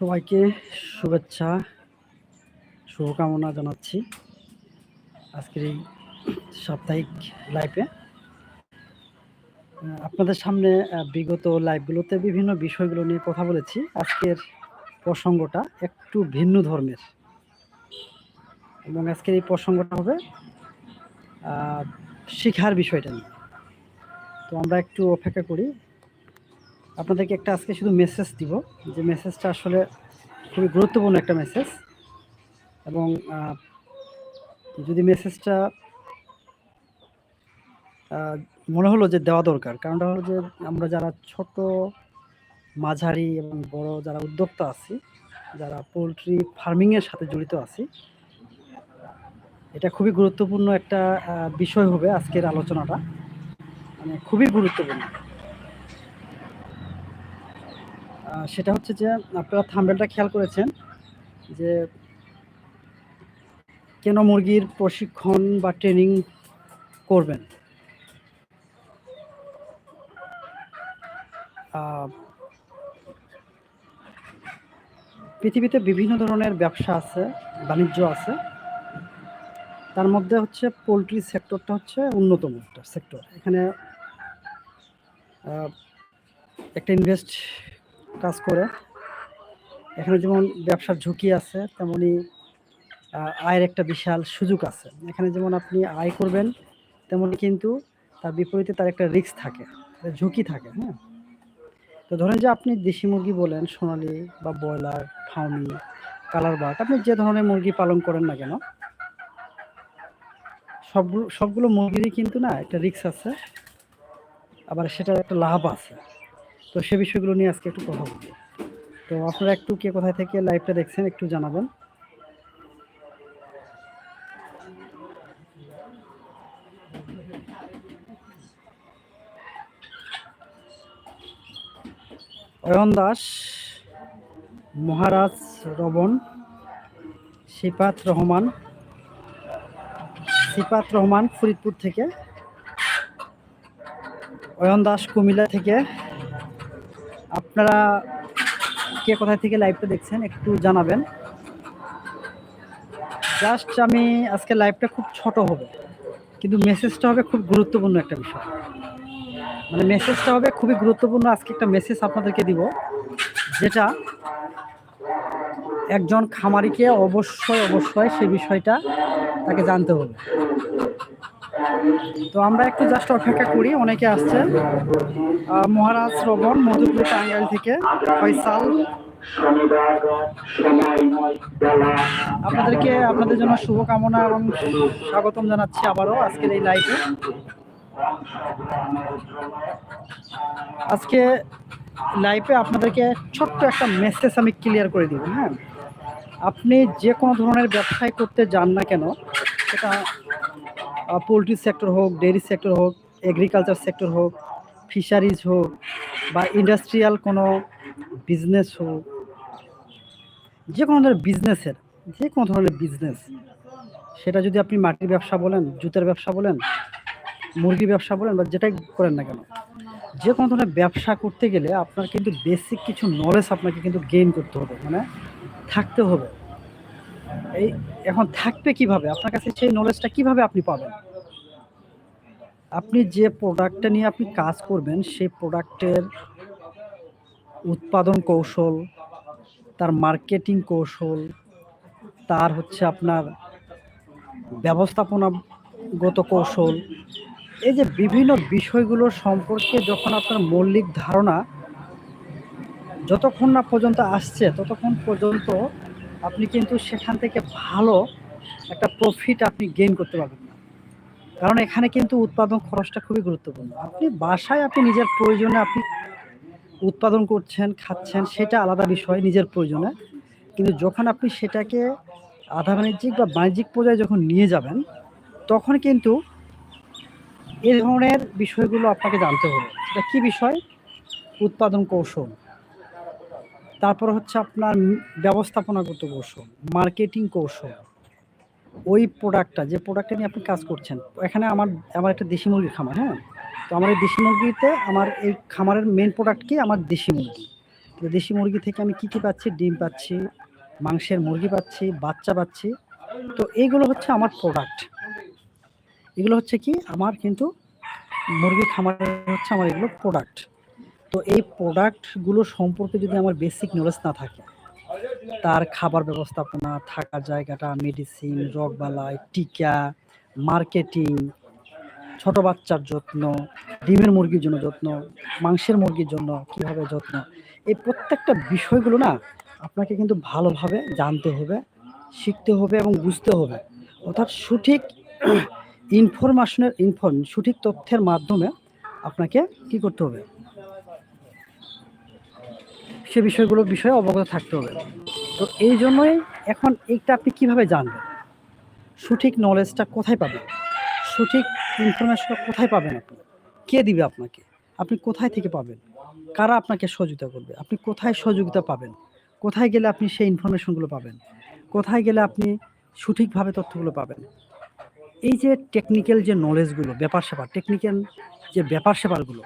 সবাইকে শুভেচ্ছা, শুভকামনা জানাচ্ছি আজকের এই সাপ্তাহিক লাইভে আপনাদের সামনে বিগত লাইভগুলোতে বিভিন্ন বিষয়গুলো নিয়ে কথা বলেছি। আজকের প্রসঙ্গটা একটু ভিন্ন ধর্মের। এবং আজকের এই প্রসঙ্গটা হবে শিখার বিষয়টা নিয়ে। তো আমরা একটু অপেক্ষা করি আপনাদেরকে একটা আজকে শুধু মেসেজ দিব। যে মেসেজটা আসলে খুবই গুরুত্বপূর্ণ একটা মেসেজ এবং যদি মেসেজটা মনে হলো যে দেওয়া দরকার, কারণটা হলো যে আমরা যারা ছোট মাঝারি এবং বড় যারা উদ্যোক্তা আছি, যারা পোলট্রি ফার্মিংয়ের সাথে জড়িত আছি, এটা খুবই গুরুত্বপূর্ণ একটা বিষয় হবে আজকের আলোচনাটা। মানে খুবই গুরুত্বপূর্ণ। সেটা হচ্ছে যে আপনারা থাম্বেলটা খেয়াল করেছেন যে কেন মুরগির প্রশিক্ষণ বা ট্রেনিং করবেন? পৃথিবীতে বিভিন্ন ধরনের ব্যবসা আছে, বাণিজ্য আছে। তার মধ্যে হচ্ছে পোলট্রি সেক্টরটা হচ্ছে অন্যতম একটা সেক্টর। এখানে একটা ইনভেস্ট কাজ করে। এখানে যেমন ব্যবসার ঝুঁকি আছে, তেমনি আয়ের একটা বিশাল সুযোগ আছে। এখানে যেমন আপনি আয় করবেন, তেমনি কিন্তু তার বিপরীতে তার একটা রিস্ক থাকে ঝুঁকি থাকে হ্যাঁ? তো ধরেন যে আপনি দেশি মুরগি বলেন, সোনালি বা ব্রয়লার, ফার্মি, কালার বার্ড আপনি যে ধরনের মুরগি পালন করেন না কেন, সবগুলো সবগুলো মুরগিরই কিন্তু না একটা রিস্ক আছে, আবার সেটার একটা লাভ আছে। তো সে বিষয়গুলো নিয়ে আজকে একটু কথা বলব। তো আপনারা একটু কে কোথায় থেকে লাইভটা দেখছেন একটু জানাবেন। অয়ন দাস, মহারাজ রবন সিপাত রহমান সিপাত রহমান ফরিদপুর থেকে অয়ন দাস কুমিল্লা থেকে আপনারা কে কোথায় থেকে লাইভটা দেখছেন একটু জানাবেন। জাস্ট আমি আজকে লাইভটা খুব ছোট হবে, কিন্তু মেসেজটা হবে খুব গুরুত্বপূর্ণ একটা বিষয়। মানে মেসেজটা হবে খুবই গুরুত্বপূর্ণ, আজকে একটা মেসেজ আপনাদেরকে দিব, যেটা একজন খামারিকে অবশ্যই অবশ্যই সে বিষয়টা তাকে জানতে হবে। তো আমরা একটু জাস্ট অপেক্ষা করি, অনেকে আসছে মহারাজ শ্রবণ, মধুপুর টাঙ্গাইল থেকে ফয়সাল। আপনাদেরকে, আপনাদের জন্য শুভকামনা এবং স্বাগতম জানাচ্ছি আবারও আজকের এই লাইভে আজকে লাইফে আপনাদেরকে ছোট্ট একটা মেসেজ আমি ক্লিয়ার করে দিব হ্যাঁ? আপনি যে কোনো ধরনের ব্যবসায় করতে যান না কেন, সেটা পোলট্রি সেক্টর হোক ডেয়ারি সেক্টর হোক এগ্রিকালচার সেক্টর হোক ফিশারিজ হোক, বা ইন্ডাস্ট্রিয়াল কোনো বিজনেস হোক, যে কোনো ধরনের বিজনেসের যে কোনো ধরনের বিজনেস সেটা যদি আপনি মাটির ব্যবসা বলেন, জুতের ব্যবসা বলেন মুরগি ব্যবসা বলেন, বা যেটাই করেন না কেন, যে কোনো ধরনের ব্যবসা করতে গেলে আপনার কিন্তু বেসিক কিছু নলেজ আপনাকে কিন্তু গেইন করতে হবে মানে থাকতে হবে। এই এখন থাকবে কীভাবে? আপনার কাছে সেই নলেজটা কীভাবে আপনি পাবেন? আপনি যে প্রোডাক্টটা নিয়ে আপনি কাজ করবেন, সেই প্রোডাক্টের উৎপাদন কৌশল, তার মার্কেটিং কৌশল, তার হচ্ছে আপনার ব্যবস্থাপনাগত কৌশল, এই যে বিভিন্ন বিষয়গুলো সম্পর্কে যখন আপনার মৌলিক ধারণা যতক্ষণ না পর্যন্ত আসছে, ততক্ষণ পর্যন্ত আপনি কিন্তু সেখান থেকে ভালো একটা প্রফিট আপনি গেইন করতে পারবেন না। কারণ এখানে কিন্তু উৎপাদন খরচটা খুবই গুরুত্বপূর্ণ। আপনি বাসায় আপনি নিজের প্রয়োজনে আপনি উৎপাদন করছেন, খাচ্ছেন, সেটা আলাদা বিষয়, নিজের প্রয়োজনে। কিন্তু যখন আপনি সেটাকে আধা বাণিজ্যিক বা বাণিজ্যিক পর্যায়ে যখন নিয়ে যাবেন, তখন কিন্তু এই ধরনের বিষয়গুলো আপনাকে জানতে হবে। সেটা কী বিষয়? উৎপাদন কৌশল। তারপর হচ্ছে আপনার ব্যবস্থাপনাগত কৌশল মার্কেটিং কৌশল। ওই প্রোডাক্টটা যে প্রোডাক্টটা নিয়ে আপনি কাজ করছেন, এখানে আমার আমার একটা দেশি মুরগির খামার হ্যাঁ? তো আমার এই দেশি মুরগিতে আমার এই খামারের মেন প্রোডাক্ট কি? আমার দেশি মুরগি। তো দেশি মুরগি থেকে আমি কী কী পাচ্ছি? ডিম পাচ্ছি, মাংসের মুরগি পাচ্ছি, বাচ্চা পাচ্ছি। তো এইগুলো হচ্ছে আমার প্রোডাক্ট এগুলো হচ্ছে কি? আমার কিন্তু মুরগি খামারে হচ্ছে আমার এগুলো প্রোডাক্ট তো এই প্রোডাক্টগুলো সম্পর্কে যদি আমার বেসিক নলেজ না থাকে, তার খাবার ব্যবস্থাপনা, থাকার জায়গাটা মেডিসিন রোগবালাই, টিকা মার্কেটিং ছোট বাচ্চার যত্ন, ডিমের মুরগির জন্য যত্ন, মাংসের মুরগির জন্য কীভাবে যত্ন, এই প্রত্যেকটা বিষয়গুলো না আপনাকে কিন্তু ভালোভাবে জানতে হবে, শিখতে হবে এবং বুঝতে হবে। অর্থাৎ সঠিক ইনফরমেশনের ইনফর্ম সঠিক তথ্যের মাধ্যমে আপনাকে কি করতে হবে? সে বিষয়গুলো বিষয়ে অবগত থাকতে হবে। তো এই জন্যই এখন এইটা আপনি কীভাবে জানবেন? সঠিক নলেজটা কোথায় পাবেন? সঠিক ইনফরমেশনটা কোথায় পাবেন আপনি? কে দিবে আপনাকে? আপনি কোথায় থেকে পাবেন? কারা আপনাকে সহযোগিতা করবে? আপনি কোথায় সহযোগিতা পাবেন? কোথায় গেলে আপনি সেই ইনফরমেশনগুলো পাবেন? কোথায় গেলে আপনি সঠিকভাবে তথ্যগুলো পাবেন? এই যে টেকনিক্যাল যে নলেজগুলো ব্যাপার সেপার টেকনিক্যাল যে ব্যাপার সেপারগুলো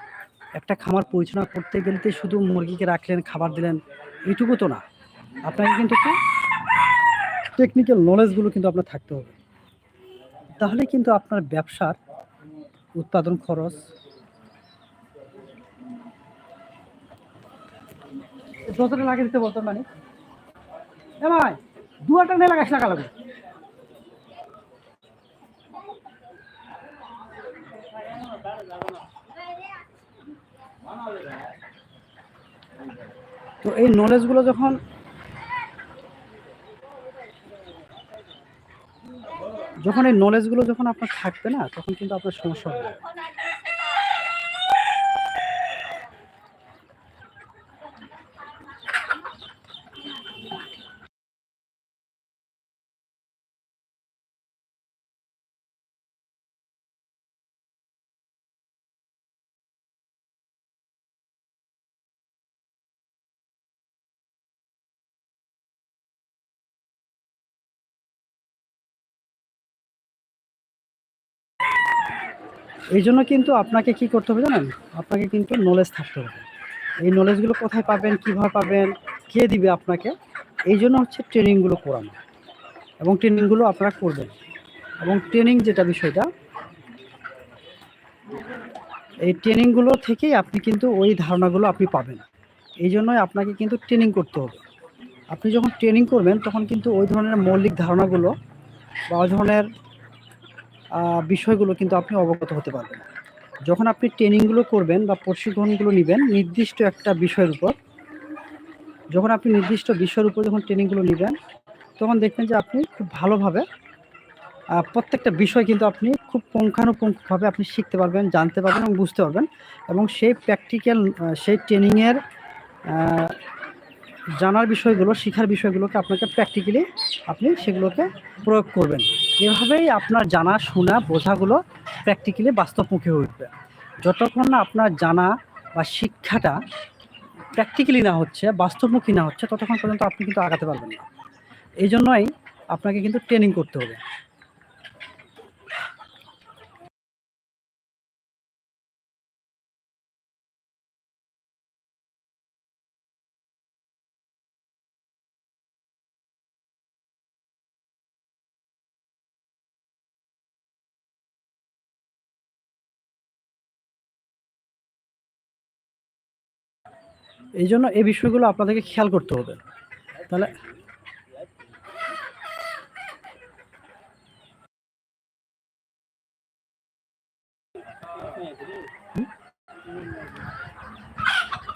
একটা খামার পরিচালনা করতে গেলে শুধু মুরগিকে রাখলেন, খাবার দিলেন, এইটুকু তো না। আপনাকে কিন্তু একটু টেকনিক্যাল নলেজগুলো কিন্তু আপনার থাকতে হবে। তাহলে কিন্তু আপনার ব্যবসার উৎপাদন খরচ যতটা লাগে দিতে বলতো মানে। ভাই দুয়াটা নিয়ে লাগাস লাগা লাগবে তো এই নলেজগুলো যখন যখন এই নলেজগুলো যখন আপনার থাকবে না, তখন কিন্তু আপনার সমস্যা হবে। এই জন্য কিন্তু আপনাকে কি করতে হবে জানেন? আপনাকে কিন্তু নলেজ থাকতে হবে। এই নলেজগুলো কোথায় পাবেন, কীভাবে পাবেন, কে দিবে আপনাকে? এই জন্য হচ্ছে ট্রেনিংগুলো করানো। এবং ট্রেনিংগুলো আপনারা করবেন। এবং ট্রেনিং যেটা বিষয়টা, এই ট্রেনিংগুলো থেকেই আপনি কিন্তু ওই ধারণাগুলো আপনি পাবেন। এই জন্যই আপনাকে কিন্তু ট্রেনিং করতে হবে। আপনি যখন ট্রেনিং করবেন, তখন কিন্তু ওই ধরনের মৌলিক ধারণাগুলো বা ওই ধরনের বিষয়গুলো কিন্তু আপনি অবগত হতে পারবেন। যখন আপনি ট্রেনিংগুলো করবেন বা প্রশিক্ষণগুলো নেবেন, নির্দিষ্ট একটা বিষয়ের উপর, যখন আপনি নির্দিষ্ট বিষয়ের উপর যখন ট্রেনিংগুলো নেবেন, তখন দেখবেন যে আপনি খুব ভালোভাবে প্রত্যেকটা বিষয় কিন্তু আপনি খুব পুঙ্খানুপুঙ্খভাবে আপনি শিখতে পারবেন, জানতে পারবেন এবং বুঝতে পারবেন। এবং সেই প্র্যাকটিক্যাল সেই ট্রেনিংয়ের জানার বিষয়গুলো, শেখার বিষয়গুলোকে আপনাকে প্র্যাকটিক্যালি আপনি সেগুলোকে প্রয়োগ করবেন। এভাবেই আপনার জানা, শোনা, বোঝাগুলো প্র্যাকটিক্যালি বাস্তবমুখী উঠবে। যতক্ষণ না আপনার জানা বা শিক্ষাটা প্র্যাকটিক্যালি না হচ্ছে, বাস্তবমুখী না হচ্ছে, ততক্ষণ পর্যন্ত আপনি কিন্তু আগাতে পারবেন না। এই জন্যই আপনাকে কিন্তু ট্রেনিং করতে হবে। এই জন্য এই বিষয়গুলো আপনাদেরকে খেয়াল করতে হবে। তাহলে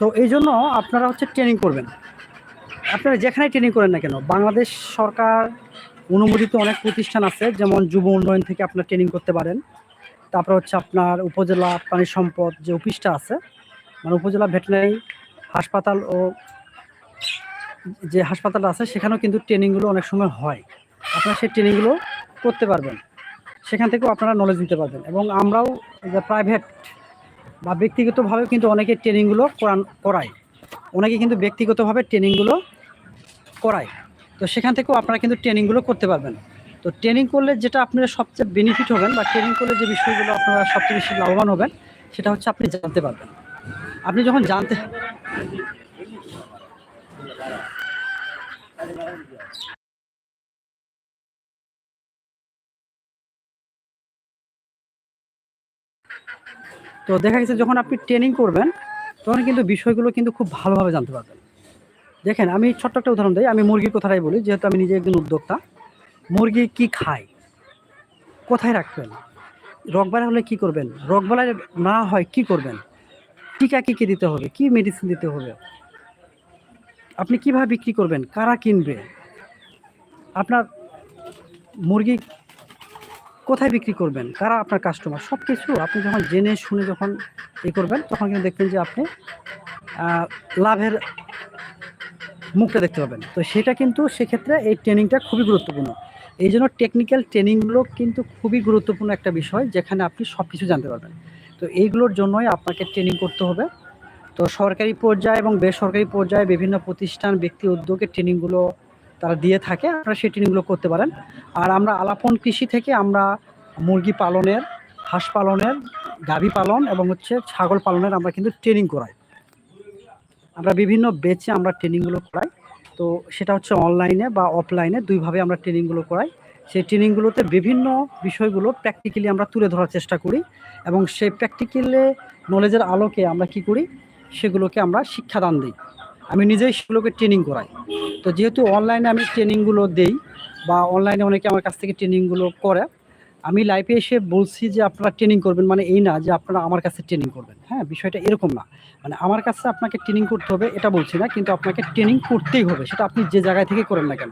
তো এই জন্য আপনারা হচ্ছে ট্রেনিং করবেন। আপনারা যেখানে ট্রেনিং করেন না কেন, বাংলাদেশ সরকার অনুমোদিত অনেক প্রতিষ্ঠান আছে, যেমন যুব উন্নয়ন থেকে আপনার ট্রেনিং করতে পারেন। তারপর হচ্ছে আপনার উপজেলা প্রাণী সম্পদ যে অফিসটা আছে মানে উপজেলা ভেটেনারি হাসপাতাল ও যে হাসপাতাল আছে, সেখানেও কিন্তু ট্রেনিংগুলো অনেক সময় হয়। আপনারা সেই ট্রেনিংগুলো করতে পারবেন। সেখান থেকেও আপনারা নলেজ নিতে পারবেন। এবং আমরাও যে প্রাইভেট বা ব্যক্তিগতভাবে কিন্তু অনেকে ট্রেনিংগুলো করান, করায়। অনেকে কিন্তু ব্যক্তিগতভাবে ট্রেনিংগুলো করায়। তো সেখান থেকেও আপনারা কিন্তু ট্রেনিংগুলো করতে পারবেন। তো ট্রেনিং করলে যেটা আপনারা সবচেয়ে বেনিফিট হবেন বা ট্রেনিং করলে যে বিষয়গুলো আপনারা সবচেয়ে বেশি লাভবান হবেন, সেটা হচ্ছে আপনি জানতে পারবেন। আপনি যখন জানতে তো দেখা গেছে যখন আপনি ট্রেনিং করবেন, তখন কিন্তু বিষয়গুলো কিন্তু খুব ভালোভাবে জানতে পারবেন। দেখেন, আমি ছোট্ট একটা উদাহরণ দিই, আমি মুরগির কথাটাই বলি, যেহেতু আমি নিজে একজন উদ্যোক্তা। মুরগি কি খায়? কোথায় রাখবেন? রগবালা হলে কি করবেন? রগবালা না হয় কি করবেন? টিকা কি কি দিতে হবে? কি মেডিসিন দিতে হবে? আপনি কীভাবে বিক্রি করবেন? কারা কিনবে? আপনার মুরগি কোথায় বিক্রি করবেন? কারা আপনার কাস্টমার সব কিছু আপনি যখন জেনে শুনে যখন ই করবেন, তখন কিন্তু দেখবেন যে আপনি লাভের মুখটা দেখতে পাবেন। তো সেটা কিন্তু সেক্ষেত্রে এই ট্রেনিংটা খুবই গুরুত্বপূর্ণ। এই জন্য টেকনিক্যাল ট্রেনিংগুলো কিন্তু খুবই গুরুত্বপূর্ণ একটা বিষয় যেখানে আপনি সব কিছু জানতে পারবেন। তো এইগুলোর জন্যই আপনাকে ট্রেনিং করতে হবে। তো সরকারি পর্যায়ে এবং বেসরকারি পর্যায়ে বিভিন্ন প্রতিষ্ঠান, ব্যক্তি, উদ্যোগে ট্রেনিংগুলো তারা দিয়ে থাকে। আপনারা সেই ট্রেনিংগুলো করতে পারেন। আর আমরা আলাপন কৃষি থেকে আমরা মুরগি পালনের, হাঁস পালনের, গাভী পালন এবং হচ্ছে ছাগল পালনের আমরা কিন্তু ট্রেনিং করাই। আমরা বিভিন্ন বেচে আমরা ট্রেনিংগুলো করাই। তো সেটা হচ্ছে অনলাইনে বা অফলাইনে দুইভাবে আমরা ট্রেনিংগুলো করাই। সেই ট্রেনিংগুলোতে বিভিন্ন বিষয়গুলো প্র্যাকটিক্যালি আমরা তুলে ধরার চেষ্টা করি এবং সেই প্র্যাকটিক্যালে নলেজের আলোকে আমরা কি করি? সেগুলোকে আমরা শিক্ষাদান দিই। আমি নিজেই সেগুলোকে ট্রেনিং করাই। তো যেহেতু অনলাইনে আমি ট্রেনিংগুলো দেই বা অনলাইনে অনেকে আমার কাছ থেকে ট্রেনিংগুলো করে আমি লাইভে এসে বলছি যে আপনারা ট্রেনিং করবেন মানে এই না যে আপনারা আমার কাছে ট্রেনিং করবেন। হ্যাঁ বিষয়টা এরকম না। মানে আমার কাছে আপনাকে ট্রেনিং করতে হবে, এটা বলছি না, কিন্তু আপনাকে ট্রেনিং করতেই হবে। সেটা আপনি যে জায়গায় থেকে করেন না কেন।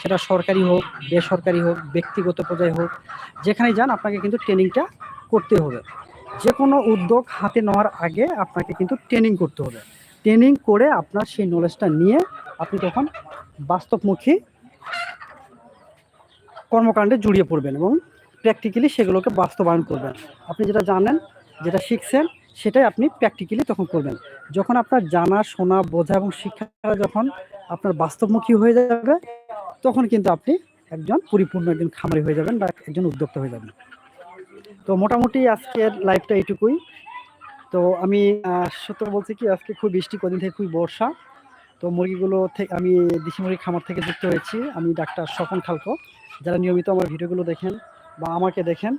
সেটা সরকারি হোক, বেসরকারি হোক, ব্যক্তিগত পর্যায়ে হোক যেখানে যান আপনাকে কিন্তু ট্রেনিংটা করতে হবে। যে কোনো উদ্যোগ হাতে নেওয়ার আগে আপনাকে কিন্তু ট্রেনিং করতে হবে। ট্রেনিং করে আপনার সেই নলেজটা নিয়ে আপনি তখন বাস্তবমুখী কর্মকাণ্ডে জড়িয়ে পড়বেন এবং প্র্যাকটিক্যালি সেগুলোকে বাস্তবায়ন করবেন। আপনি যেটা জানেন, যেটা শিখছেন, সেটাই আপনি প্র্যাকটিক্যালি তখন করবেন। যখন আপনার জানা, শোনা, বোঝা এবং শিক্ষা যখন আপনার বাস্তবমুখী হয়ে যাবে, তখন কিন্তু আপনি একজন পরিপূর্ণ একজন খামারি হয়ে যাবেন বা একজন উদ্যোক্তা হয়ে যাবেন। তো মোটামুটি আজকের লাইফটা এইটুকুই। তো আমি সত্য বলছি কি, আজকে খুব বৃষ্টি, কদিন থেকে খুবই বর্ষা। তো মুরগিগুলো থেকে আমি দেশি মুরগি খামার থেকে যুক্ত হয়েছি। আমি ডাক্তার স্বপন খালকো। যারা নিয়মিত আমার ভিডিওগুলো দেখেন বা আমাকে দেখেন।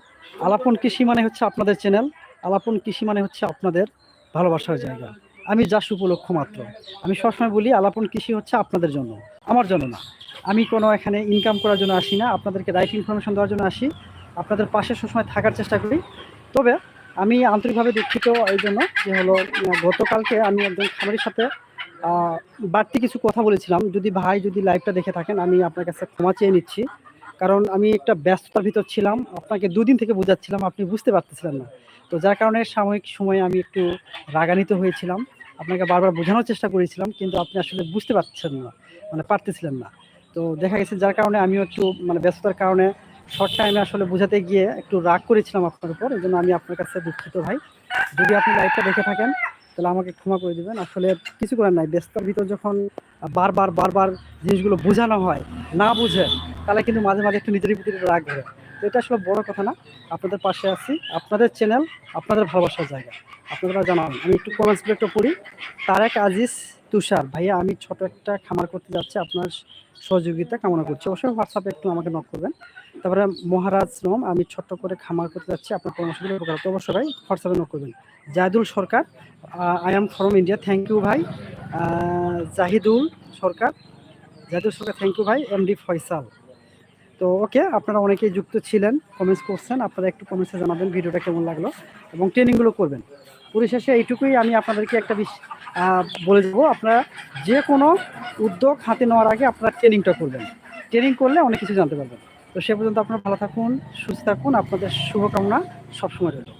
আলাপন কৃষি মানে হচ্ছে আপনাদের চ্যানেল। আলাপন কৃষি মানে হচ্ছে আপনাদের ভালোবাসার জায়গা। আমি জাস্ট উপলক্ষ মাত্র। আমি সবসময় বলি, আলাপন কৃষি হচ্ছে আপনাদের জন্য, আমার জন্য না। আমি কোনো এখানে ইনকাম করার জন্য আসি না, আপনাদেরকে রাইট ইনফরমেশন দেওয়ার জন্য আসি। আপনাদের পাশে সবসময় থাকার চেষ্টা করি। তবে আমি আন্তরিকভাবে দুঃখিত এই জন্য যে হলো গতকালকে আমি একজন খামারির সাথে বাড়তি কিছু কথা বলেছিলাম। যদি ভাই যদি লাইভটা দেখে থাকেন, আমি আপনার কাছে ক্ষমা চেয়ে নিচ্ছি। কারণ আমি একটা ব্যস্ততার ভিতর ছিলাম, আপনাকে দুদিন থেকে বোঝাচ্ছিলাম, আপনি বুঝতে পারতেছিলেন না। তো যার কারণে সাময়িক সময়ে আমি একটু রাগান্বিত হয়েছিলাম। আপনাকে বারবার বোঝানোর চেষ্টা করেছিলাম, কিন্তু আপনি আসলে বুঝতে পারছেন না মানে পারতেছিলেন না। তো দেখা গেছে যার কারণে আমিও একটু মানে ব্যস্ততার কারণে শর্ট টাইমে আসলে বোঝাতে গিয়ে একটু রাগ করেছিলাম আপনার উপর এই জন্য আমি আপনার কাছে দুঃখিত ভাই। যদি আপনি লাইভটা দেখে থাকেন, তাহলে আমাকে ক্ষমা করে দেবেন। আসলে কিছু করার নাই, ব্যস্ততার ভিতর যখন বারবার বারবার জিনিসগুলো বোঝানো হয়, না বুঝে তাহলে কিন্তু মাঝে মাঝে একটু নিজেরই প্রতি রাগ ধরে। এটা আসলে বড় কথা না। আপনাদের পাশে আছি। আপনাদের চ্যানেল আপনাদের ভালোবাসার জায়গা। আপনারা জানাবেন আমি একটু কমেন্টসগুলো একটু পড়ি। তারেক আজিজ তুষার, ভাইয়া, আমি ছোট একটা খামার করতে যাচ্ছি। আপনার সহযোগিতা কামনা করছি। অবশ্যই হোয়াটসঅ্যাপে একটু আমাকে নক করবেন। তারপরে মহারাজ রোম, আমি ছোট্ট করে খামার করতে যাচ্ছি। আপনার পরামর্শগুলো উপকার তো অবশ্যই ভাই হোয়াটসঅ্যাপে নক করবেন। Jahidul Sarkar I am from India thank you ভাই। জাহিদুল সরকার জাহিদুল সরকার থ্যাংক ইউ ভাই। এমডি ফয়সাল। তো ওকে, আপনারা অনেকেই যুক্ত ছিলেন কমেন্টস করছেন, আপনারা একটু কমেন্টসে জানাবেন ভিডিওটা কেমন লাগল এবং ট্রেনিংগুলো করবেন। পরিশেষে এইটুকুই আমি আপনাদেরকে একটা বলে দেবো, আপনারা যে কোনো উদ্যোগ হাতে নেওয়ার আগে আপনারা ট্রেনিংটা করবেন। ট্রেনিং করলে অনেক কিছু জানতে পারবেন। তো সে পর্যন্ত আপনারা ভালো থাকুন, সুস্থ থাকুন, আপনাদের শুভকামনা সবসময় রইল।